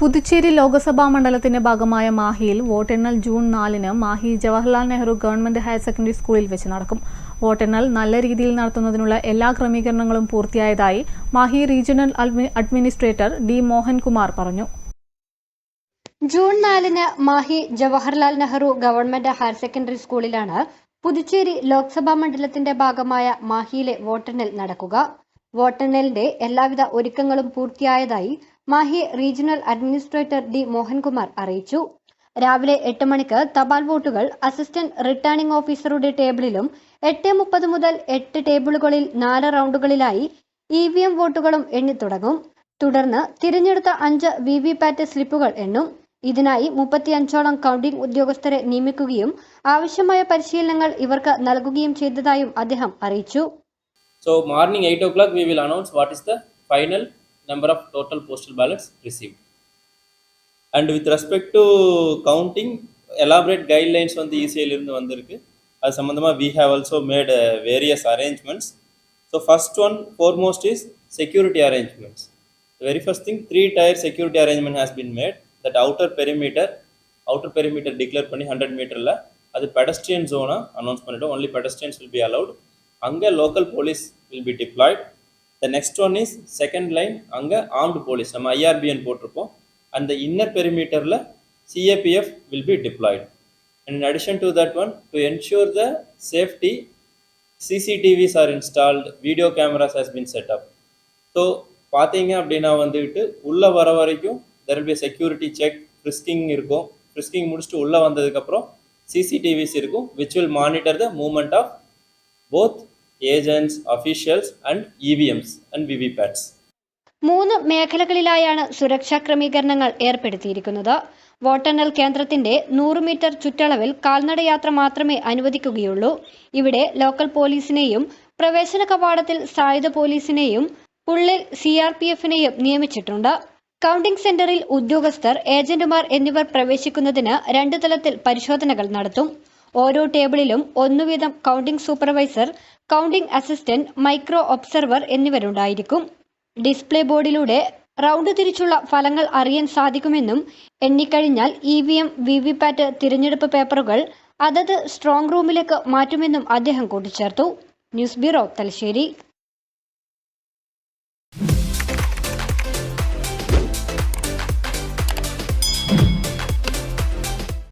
പുതുച്ചേരി ലോക്സഭാ മണ്ഡലത്തിന്റെ ഭാഗമായ മാഹിയിൽ വോട്ടെണ്ണൽ ജൂൺ നാലിന് Mahe Jawaharlal Nehru government higher secondary സ്കൂളിൽ വെച്ച് നടക്കും. വോട്ടെണ്ണൽ നല്ല രീതിയിൽ നടത്തുന്നതിനുള്ള എല്ലാ ക്രമീകരണങ്ങളും പൂർത്തിയായതായി Mahe regional administrator D Mohankumar പറഞ്ഞു. ജൂൺ നാലിന് Mahe Jawaharlal Nehru government higher secondary സ്കൂളിലാണ് പുതുച്ചേരി ലോക്സഭാ മണ്ഡലത്തിന്റെ ഭാഗമായ മാഹിയിലെ വോട്ടെണ്ണൽ നടക്കുക. വോട്ടെണ്ണലിന്റെ എല്ലാവിധ ഒരുക്കങ്ങളും പൂർത്തിയായതായി Mahe regional administrator D Mohankumar അറിയിച്ചു. രാവിലെ എട്ട് മണിക്ക് തപാൽ വോട്ടുകൾ അസിസ്റ്റന്റ് റിട്ടേണിംഗ് ഓഫീസറുടെ ടേബിളിലും എട്ട് മുപ്പത് മുതൽ എട്ട് ടേബിളുകളിൽ നാല് റൗണ്ടുകളിലായി ഇ വി എം വോട്ടുകളും എണ്ണിത്തുടങ്ങും തുടർന്ന് തിരഞ്ഞെടുത്ത അഞ്ച് വി വി പാറ്റ് സ്ലിപ്പുകൾ എണ്ണും. ഇതിനായി മുപ്പത്തിയഞ്ചോളം കൗണ്ടിംഗ് ഉദ്യോഗസ്ഥരെ നിയമിക്കുകയും ആവശ്യമായ പരിശീലനങ്ങൾ ഇവർക്ക് നൽകുകയും ചെയ്തതായും അദ്ദേഹം അറിയിച്ചു. So morning 8 o'clock we will announce what is the final number of total postal ballots receive and with respect to counting elaborate guidelines வந்து the இருந்து வந்திருக்கு. அது சம்மந்தமாக we have also made various arrangements so first one foremost is security arrangements very first thing three tier security arrangement has been made that outer perimeter outer perimeter declare பண்ணி hundred மீட்டரில் அது pedestrian ஜோனாக announce பண்ணிவிடும் only pedestrians will be allowed அங்கே local police will be deployed the next one is second line அங்கே armed police நம்ம IRBN போட்டிருப்போம். அந்த inner பெரிமீட்டரில் CAPF will be deployed and in addition to that one to ensure the safety CCTVs are installed video cameras has been set up so பார்த்தீங்க அப்படின்னா வந்துட்டு உள்ளே வர வரைக்கும் there be security check frisking இருக்கும். Frisking முடிச்சுட்டு உள்ளே வந்ததுக்கப்புறம் சிசிடிவிஸ் இருக்கும் which will monitor the movement of both both V Ms and V V PATs മൂന്ന് മേഖലകളിലായാണ് സുരക്ഷാ ക്രമീകരണങ്ങൾ ഏർപ്പെടുത്തിയിരിക്കുന്നത്. വോട്ടെണ്ണൽ കേന്ദ്രത്തിന്റെ നൂറ് മീറ്റർ ചുറ്റളവിൽ കാൽനടയാത്ര മാത്രമേ അനുവദിക്കുകയുള്ളൂ. ഇവിടെ ലോക്കൽ പോലീസിനെയും പ്രവേശന കവാടത്തിൽ സായുധ പോലീസിനെയും ഉള്ളിൽ സി ആർ പി എഫിനെയും നിയമിച്ചിട്ടുണ്ട്. കൗണ്ടിംഗ് സെന്ററിൽ ഉദ്യോഗസ്ഥർ ഏജന്റുമാർ എന്നിവർ പ്രവേശിക്കുന്നതിന് രണ്ട് തലത്തിൽ പരിശോധനകൾ നടത്തും. ഓരോ ടേബിളിലും ഒന്നു വീതം counting supervisor counting assistant micro observer എന്നിവരുണ്ടായിരിക്കും. Display ബോർഡിലൂടെ റൗണ്ട് തിരിച്ചുള്ള ഫലങ്ങൾ അറിയാൻ സാധിക്കുമെന്നും എണ്ണിക്കഴിഞ്ഞാൽ E V M V V PAT തിരഞ്ഞെടുപ്പ് പേപ്പറുകൾ അതത് സ്ട്രോങ് റൂമിലേക്ക് മാറ്റുമെന്നും അദ്ദേഹം കൂട്ടിച്ചേർത്തു. News bureau Thalassery.